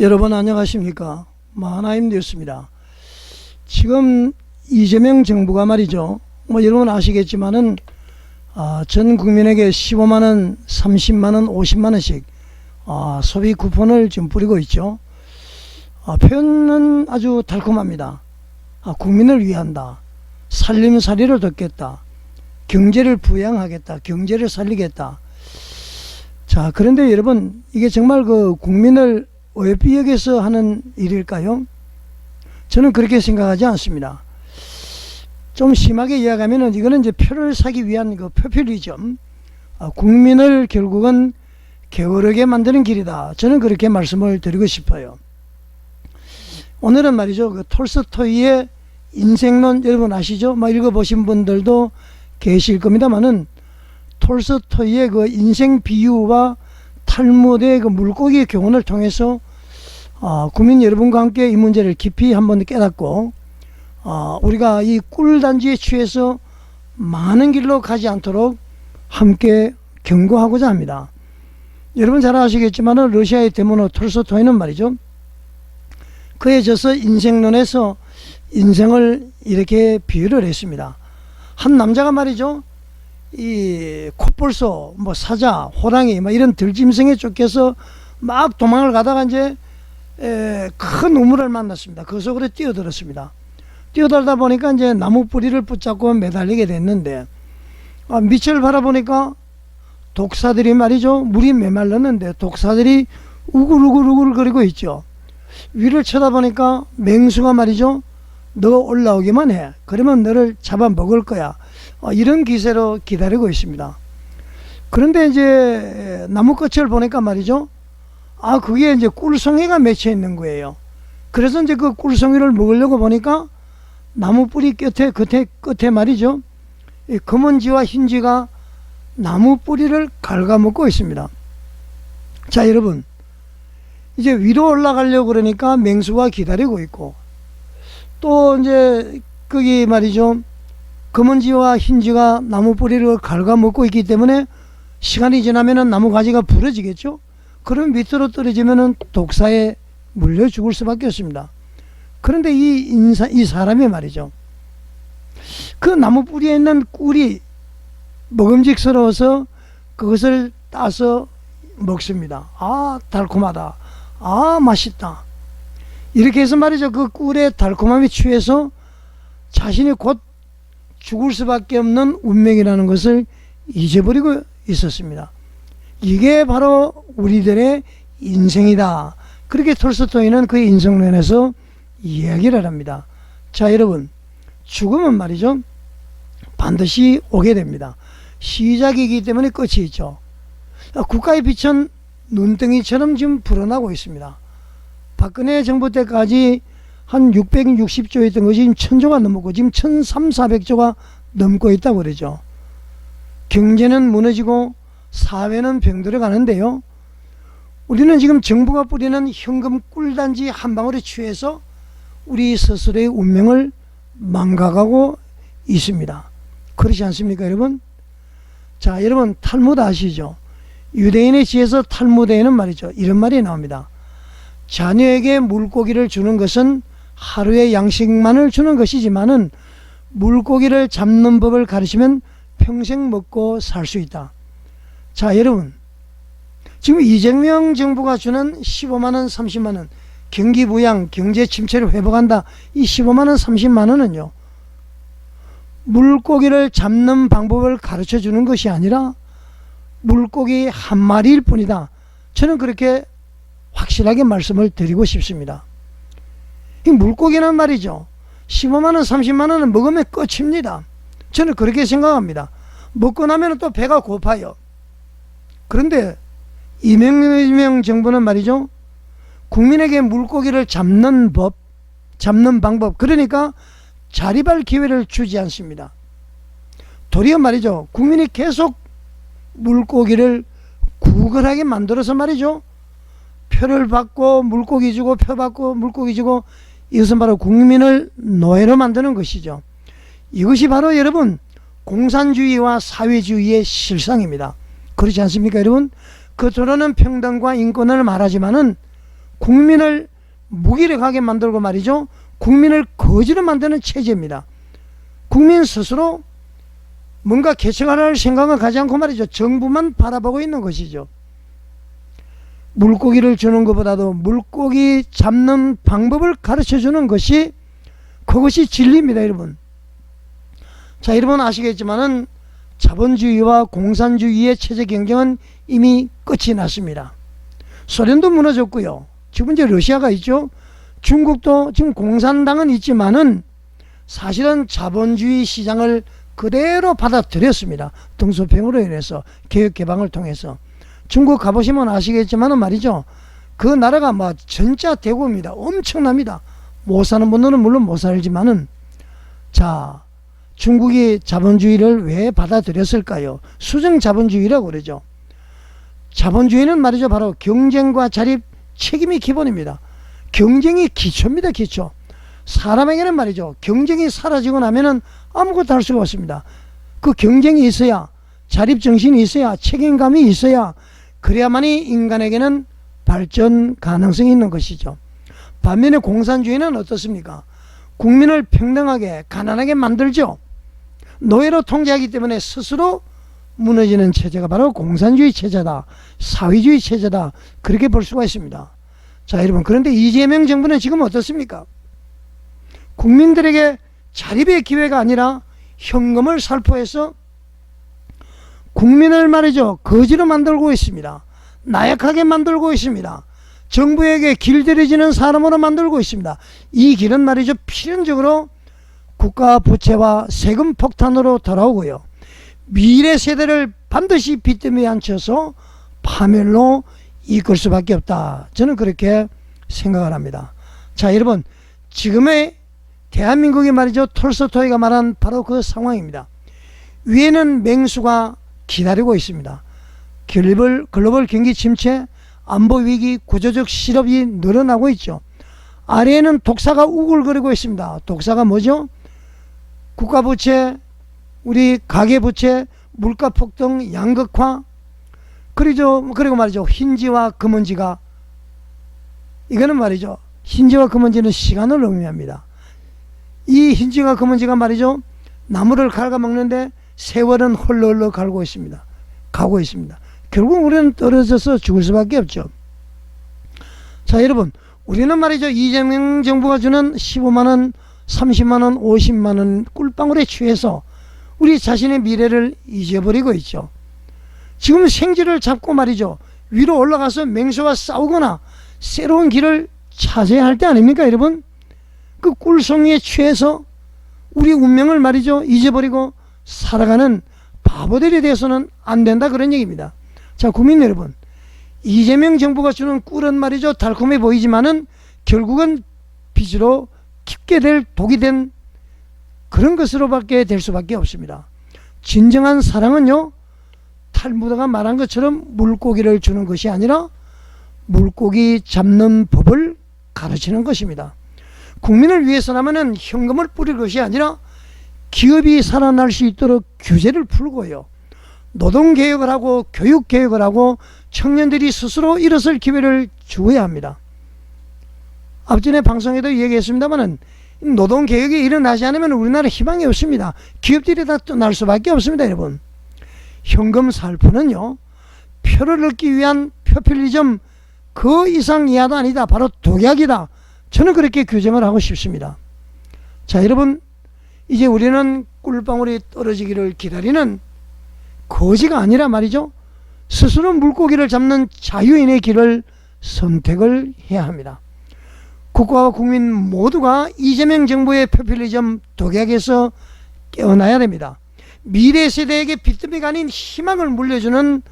여러분 안녕하십니까 마하나임 뉴스입니다. 지금 이재명 정부가 말이죠. 뭐 여러분 아시겠지만은 아, 전 국민에게 15만원, 30만원, 50만원씩 아, 소비 쿠폰을 지금 뿌리고 있죠. 아, 표현은 아주 달콤합니다. 아, 국민을 위한다. 살림살이를 돕겠다. 경제를 부양하겠다. 경제를 살리겠다. 자, 그런데 여러분, 이게 정말 그 국민을 여기서 하는 일일까요? 저는 그렇게 생각하지 않습니다. 좀 심하게 이야기하면은 이거는 이제 표를 사기 위한 그 표퓰리즘, 아, 국민을 결국은 게으르게 만드는 길이다. 저는 그렇게 말씀을 드리고 싶어요. 오늘은 말이죠. 그 톨스토이의 인생론 여러분 아시죠? 막 읽어보신 분들도 계실 겁니다만은 톨스토이의 그 인생 비유와 탈무드의 그 물고기 교훈을 통해서 아, 국민 여러분과 함께 이 문제를 깊이 한번 깨닫고 아, 우리가 이 꿀단지에 취해서 많은 길로 가지 않도록 함께 경고하고자 합니다. 여러분 잘 아시겠지만 러시아의 대문호 톨스토이는 말이죠. 그에 져서 인생론에서 인생을 이렇게 비유를 했습니다. 한 남자가 말이죠. 이 콧불소, 뭐 사자, 호랑이, 뭐 이런 들짐승에 쫓겨서 막 도망을 가다가 이제 에, 큰 우물을 만났습니다. 그 속으로 뛰어들었습니다. 뛰어들다 보니까 이제 나무 뿌리를 붙잡고 매달리게 됐는데 아, 밑을 바라보니까 독사들이 말이죠. 물이 메말랐는데 독사들이 우글우글우글 거리고 있죠. 위를 쳐다보니까 맹수가 말이죠. 너 올라오기만 해. 그러면 너를 잡아 먹을 거야. 어, 이런 기세로 기다리고 있습니다. 그런데 이제 나무꽃을 보니까 말이죠. 아, 그게 이제 꿀송이가 맺혀 있는 거예요. 그래서 이제 그 꿀송이를 먹으려고 보니까 나무 뿌리 끝에, 끝에, 끝에 말이죠. 이 검은지와 흰지가 나무 뿌리를 갉아먹고 있습니다. 자, 여러분. 이제 위로 올라가려고 그러니까 맹수가 기다리고 있고 또 이제 거기 말이죠. 검은지와 흰지가 나무 뿌리를 갉아먹고 있기 때문에 시간이 지나면은 나무 가지가 부러지겠죠. 그럼 밑으로 떨어지면은 독사에 물려 죽을 수밖에 없습니다. 그런데 이 인사, 이 사람이 말이죠. 그 나무 뿌리에 있는 꿀이 먹음직스러워서 그것을 따서 먹습니다. 아, 달콤하다. 아, 맛있다. 이렇게 해서 말이죠. 그 꿀의 달콤함에 취해서 자신이 곧 죽을 수밖에 없는 운명이라는 것을 잊어버리고 있었습니다. 이게 바로 우리들의 인생이다. 그렇게 톨스토이는 그 인생론에서 이야기를 합니다. 자, 여러분. 죽음은 말이죠. 반드시 오게 됩니다. 시작이기 때문에 끝이 있죠. 국가의 빛은 눈덩이처럼 지금 불어나고 있습니다. 박근혜 정부 때까지 한 660조 있던 것이 지금 1000조가 넘었고 지금 1300, 400조가 넘고 있다고 그러죠. 경제는 무너지고 사회는 병들어 가는데요. 우리는 지금 정부가 뿌리는 현금 꿀단지 한 방울에 취해서 우리 스스로의 운명을 망가가고 있습니다. 그렇지 않습니까, 여러분? 자, 여러분 탈무드 아시죠? 유대인의 지에서 탈무드에는 말이죠. 이런 말이 나옵니다. 자녀에게 물고기를 주는 것은 하루의 양식만을 주는 것이지만은 물고기를 잡는 법을 가르치면 평생 먹고 살 수 있다. 자, 여러분. 지금 이재명 정부가 주는 15만원, 30만원, 경기 부양, 경제 침체를 회복한다. 이 15만원, 30만원은요. 물고기를 잡는 방법을 가르쳐 주는 것이 아니라 물고기 한 마리일 뿐이다. 저는 그렇게 확실하게 말씀을 드리고 싶습니다. 이 물고기는 말이죠. 15만원, 30만원은 먹으면 끝입니다. 저는 그렇게 생각합니다. 먹고 나면 또 배가 고파요. 그런데 이명명 정부는 말이죠. 국민에게 물고기를 잡는 법, 잡는 방법, 그러니까 자립할 기회를 주지 않습니다. 도리어 말이죠. 국민이 계속 물고기를 구걸하게 만들어서 말이죠. 표를 받고 물고기 주고 표 받고 물고기 주고 이것은 바로 국민을 노예로 만드는 것이죠. 이것이 바로 여러분 공산주의와 사회주의의 실상입니다. 그렇지 않습니까 여러분? 겉으로는 평등과 인권을 말하지만은 국민을 무기력하게 만들고 말이죠. 국민을 거지로 만드는 체제입니다. 국민 스스로 뭔가 개척할 생각을 가지 않고 말이죠. 정부만 바라보고 있는 것이죠. 물고기를 주는 것보다도 물고기 잡는 방법을 가르쳐 주는 것이 그것이 진리입니다, 여러분. 자, 여러분 아시겠지만은 자본주의와 공산주의의 체제 경쟁은 이미 끝이 났습니다. 소련도 무너졌고요. 지금 이제 러시아가 있죠. 중국도 지금 공산당은 있지만은 사실은 자본주의 시장을 그대로 받아들였습니다. 등소평으로 인해서 개혁 개방을 통해서 중국 가보시면 아시겠지만은 말이죠. 그 나라가 뭐 전자 대국입니다. 엄청납니다. 못 사는 분들은 물론 못 살지만은 자 중국이 자본주의를 왜 받아들였을까요? 수정 자본주의라고 그러죠. 자본주의는 말이죠. 바로 경쟁과 자립 책임이 기본입니다. 경쟁이 기초입니다. 기초. 사람에게는 말이죠. 경쟁이 사라지고 나면은 아무것도 할 수가 없습니다. 그 경쟁이 있어야 자립 정신이 있어야 책임감이 있어야 그래야만이 인간에게는 발전 가능성이 있는 것이죠. 반면에 공산주의는 어떻습니까? 국민을 평등하게 가난하게 만들죠. 노예로 통제하기 때문에 스스로 무너지는 체제가 바로 공산주의 체제다. 사회주의 체제다. 그렇게 볼 수가 있습니다. 자, 여러분. 그런데 이재명 정부는 지금 어떻습니까? 국민들에게 자립의 기회가 아니라 현금을 살포해서 국민을 말이죠. 거지로 만들고 있습니다. 나약하게 만들고 있습니다. 정부에게 길들여지는 사람으로 만들고 있습니다. 이 길은 말이죠. 필연적으로 국가 부채와 세금 폭탄으로 돌아오고요. 미래 세대를 반드시 빚더미에 앉혀서 파멸로 이끌 수밖에 없다. 저는 그렇게 생각을 합니다. 자, 여러분, 지금의 대한민국이 말이죠. 톨스토이가 말한 바로 그 상황입니다. 위에는 맹수가 기다리고 있습니다. 글로벌, 글로벌 경기 침체, 안보 위기, 구조적 실업이 늘어나고 있죠. 아래에는 독사가 우글거리고 있습니다. 독사가 뭐죠? 국가 부채, 우리 가계 부채, 물가 폭등, 양극화, 그리죠. 그리고 말이죠. 흰지와 금은지가 이거는 말이죠. 흰지와 금은지는 시간을 의미합니다. 이 흰지와 금은지가 말이죠. 나무를 갉아먹는데 세월은 헐렁헐렁 갈고 있습니다. 가고 있습니다. 결국 우리는 떨어져서 죽을 수밖에 없죠. 자, 여러분. 우리는 말이죠. 이재명 정부가 주는 15만원, 30만원, 50만원 꿀방울에 취해서 우리 자신의 미래를 잊어버리고 있죠. 지금 생지를 잡고 말이죠. 위로 올라가서 맹수와 싸우거나 새로운 길을 찾아야 할 때 아닙니까, 여러분? 그 꿀송이에 취해서 우리 운명을 말이죠. 잊어버리고 살아가는 바보들이 돼서는 안 된다 그런 얘기입니다. 자, 국민 여러분. 이재명 정부가 주는 꿀은 말이죠. 달콤해 보이지만은 결국은 빚으로 깊게 될 독이 된 그런 것으로밖에 될 수밖에 없습니다. 진정한 사랑은요. 탈무드가 말한 것처럼 물고기를 주는 것이 아니라 물고기 잡는 법을 가르치는 것입니다. 국민을 위해서라면 현금을 뿌릴 것이 아니라 기업이 살아날 수 있도록 규제를 풀고요. 노동개혁을 하고 교육개혁을 하고 청년들이 스스로 일어설 기회를 주어야 합니다. 앞전에 방송에도 얘기했습니다만은 노동개혁이 일어나지 않으면 우리나라 희망이 없습니다. 기업들이 다 떠날 수밖에 없습니다, 여러분. 현금 살포는요, 표를 얻기 위한 표퓰리즘 그 이상 이하도 아니다. 바로 독약이다. 저는 그렇게 규정을 하고 싶습니다. 자, 여러분, 이제 우리는 꿀방울이 떨어지기를 기다리는 거지가 아니라 말이죠. 스스로 물고기를 잡는 자유인의 길을 선택을 해야 합니다. 국가와 국민 모두가 이재명 정부의 포퓰리즘 독약에서 깨어나야 됩니다. 미래 세대에게 빚더미가 아닌 희망을 물려주는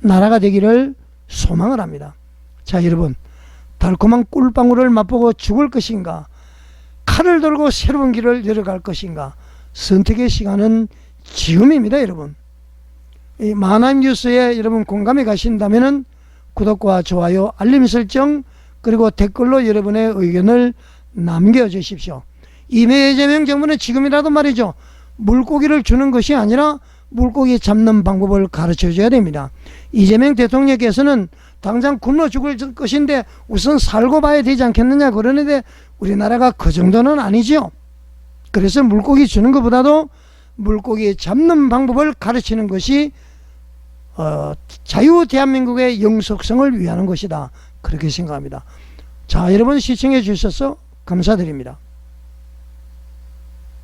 나라가 되기를 소망을 합니다. 자, 여러분. 달콤한 꿀방울을 맛보고 죽을 것인가? 칼을 들고 새로운 길을 내려갈 것인가? 선택의 시간은 지금입니다, 여러분. 이 마하나임 뉴스에 여러분 공감이 가신다면은 구독과 좋아요, 알림 설정, 그리고 댓글로 여러분의 의견을 남겨주십시오. 이재명 정부는 지금이라도 말이죠. 물고기를 주는 것이 아니라 물고기 잡는 방법을 가르쳐 줘야 됩니다. 이재명 대통령께서는 당장 굶어 죽을 것인데 우선 살고 봐야 되지 않겠느냐 그러는데 우리나라가 그 정도는 아니죠. 그래서 물고기 주는 것보다도 물고기 잡는 방법을 가르치는 것이 어, 자유 대한민국의 영속성을 위하는 것이다. 그렇게 생각합니다. 자, 여러분 시청해 주셔서 감사드립니다.